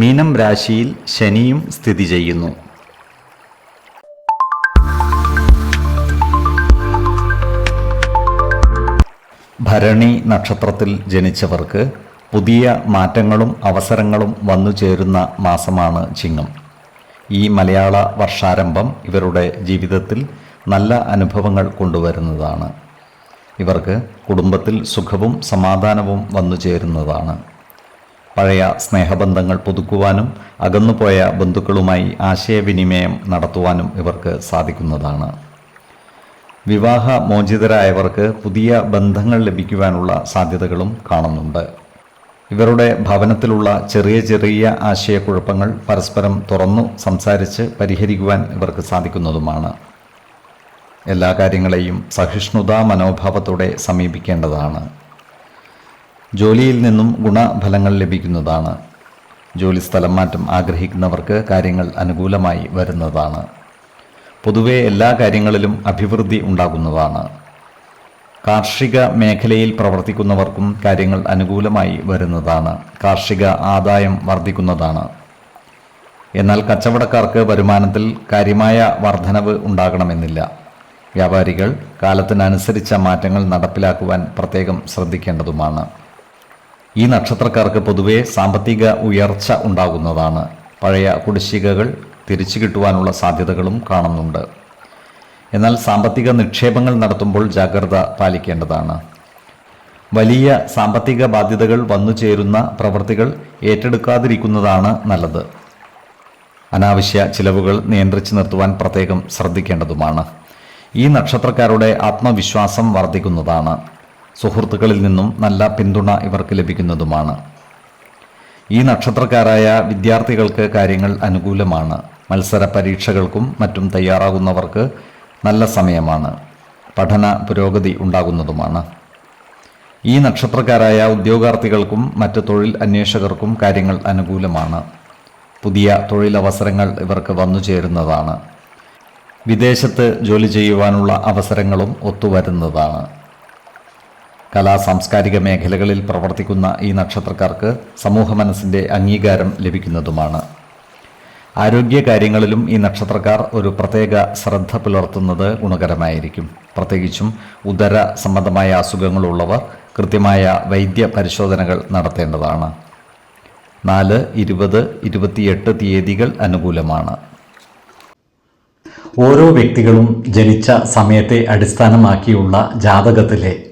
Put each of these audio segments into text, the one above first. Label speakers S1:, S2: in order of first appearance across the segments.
S1: മീനം രാശിയിൽ ശനിയും സ്ഥിതി ചെയ്യുന്നു. ഭരണി നക്ഷത്രത്തിൽ ജനിച്ചവർക്ക് പുതിയ മാറ്റങ്ങളും അവസരങ്ങളും വന്നു ചേരുന്ന മാസമാണ് ചിങ്ങം. ഈ മലയാള വർഷാരംഭം ഇവരുടെ ജീവിതത്തിൽ നല്ല അനുഭവങ്ങൾ കൊണ്ടുവരുന്നതാണ്. ഇവർക്ക് കുടുംബത്തിൽ സുഖവും സമാധാനവും വന്നു ചേരുന്നതാണ്. പഴയ സ്നേഹബന്ധങ്ങൾ പുതുക്കുവാനും അകന്നുപോയ ബന്ധുക്കളുമായി ആശയവിനിമയം നടത്തുവാനും ഇവർക്ക് സാധിക്കുന്നതാണ്. വിവാഹ മോചിതരായവർക്ക് പുതിയ ബന്ധങ്ങൾ ലഭിക്കുവാനുള്ള സാധ്യതകളും കാണുന്നുണ്ട്. ഇവരുടെ ഭവനത്തിലുള്ള ചെറിയ ചെറിയ ആശയക്കുഴപ്പങ്ങൾ പരസ്പരം തുറന്നു സംസാരിച്ച് പരിഹരിക്കുവാൻ ഇവർക്ക് സാധിക്കുന്നതുമാണ്. എല്ലാ കാര്യങ്ങളെയും സഹിഷ്ണുതാ മനോഭാവത്തോടെ സമീപിക്കേണ്ടതാണ്. ജോലിയിൽ നിന്നും ഗുണഫലങ്ങൾ ലഭിക്കുന്നതാണ്. ജോലി സ്ഥലം മാറ്റം ആഗ്രഹിക്കുന്നവർക്ക് കാര്യങ്ങൾ അനുകൂലമായി വരുന്നതാണ്. പൊതുവെ എല്ലാ കാര്യങ്ങളിലും അഭിവൃദ്ധി ഉണ്ടാകുന്നതാണ്. കാർഷിക മേഖലയിൽ പ്രവർത്തിക്കുന്നവർക്കും കാര്യങ്ങൾ അനുകൂലമായി വരുന്നതാണ്. കാർഷിക ആദായം വർദ്ധിക്കുന്നതാണ്. എന്നാൽ കച്ചവടക്കാർക്ക് വരുമാനത്തിൽ കാര്യമായ വർധനവ് ഉണ്ടാകണമെന്നില്ല. വ്യാപാരികൾ കാലത്തിനനുസരിച്ച മാറ്റങ്ങൾ നടപ്പിലാക്കുവാൻ പ്രത്യേകം ശ്രദ്ധിക്കേണ്ടതുമാണ്. ഈ നക്ഷത്രക്കാർക്ക് പൊതുവെ സാമ്പത്തിക ഉയർച്ച ഉണ്ടാകുന്നതാണ്. പഴയ കുടിശ്ശികകൾ തിരിച്ചു കിട്ടുവാനുള്ള സാധ്യതകളും കാണുന്നുണ്ട്. എന്നാൽ സാമ്പത്തിക നിക്ഷേപങ്ങൾ നടത്തുമ്പോൾ ജാഗ്രത പാലിക്കേണ്ടതാണ്. വലിയ സാമ്പത്തിക ബാധ്യതകൾ വന്നു ചേരുന്ന പ്രവൃത്തികൾ ഏറ്റെടുക്കാതിരിക്കുന്നതാണ് നല്ലത്. അനാവശ്യ ചിലവുകൾ നിയന്ത്രിച്ചു നിർത്തുവാൻ പ്രത്യേകം ശ്രദ്ധിക്കേണ്ടതുമാണ്. ഈ നക്ഷത്രക്കാരുടെ ആത്മവിശ്വാസം വർദ്ധിക്കുന്നതാണ്. സുഹൃത്തുക്കളിൽ നിന്നും നല്ല പിന്തുണ ഇവർക്ക് ലഭിക്കുന്നതുമാണ്. ഈ നക്ഷത്രക്കാരായ വിദ്യാർത്ഥികൾക്ക് കാര്യങ്ങൾ അനുകൂലമാണ്. മത്സര പരീക്ഷകൾക്കും മറ്റും തയ്യാറാകുന്നവർക്ക് നല്ല സമയമാണ്. പഠന പുരോഗതി ഉണ്ടാകുന്നതുമാണ്. ഈ നക്ഷത്രക്കാരായ ഉദ്യോഗാർത്ഥികൾക്കും മറ്റ് തൊഴിൽ അന്വേഷകർക്കും കാര്യങ്ങൾ അനുകൂലമാണ്. പുതിയ തൊഴിലവസരങ്ങൾ ഇവർക്ക് വന്നു ചേരുന്നതാണ്. വിദേശത്ത് ജോലി ചെയ്യുവാനുള്ള അവസരങ്ങളും ഒത്തുവരുന്നതാണ്. കലാ സാംസ്കാരിക മേഖലകളിൽ പ്രവർത്തിക്കുന്ന ഈ നക്ഷത്രക്കാർക്ക് സമൂഹ മനസ്സിന്റെ അംഗീകാരം ലഭിക്കുന്നതുമാണ്. ആരോഗ്യ കാര്യങ്ങളിലും ഈ നക്ഷത്രക്കാർ ഒരു പ്രത്യേക ശ്രദ്ധ പുലർത്തുന്നത് ഗുണകരമായിരിക്കും. പ്രത്യേകിച്ചും ഉദര സംബന്ധമായ അസുഖങ്ങളുള്ളവർ കൃത്യമായ വൈദ്യ പരിശോധനകൾ നടത്തേണ്ടതാണ്. നാല് ഇരുപത് ഇരുപത്തിയെട്ട് തീയതികൾ അനുകൂലമാണ്. ഓരോ വ്യക്തികളും ജനിച്ച സമയത്തെ അടിസ്ഥാനമാക്കിയുള്ള ജാതകത്തിലെ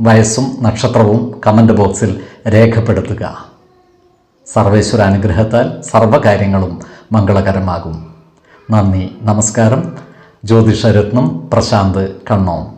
S1: വയസ്സും നക്ഷത്രവും കമന്റ് ബോക്സിൽ രേഖപ്പെടുത്തുക. സർവേശ്വര അനുഗ്രഹത്താൽ സർവകാര്യങ്ങളും മംഗളകരമാകും. നന്ദി നമസ്കാരം. ജ്യോതിഷരത്നം പ്രശാന്ത് കണ്ണോം.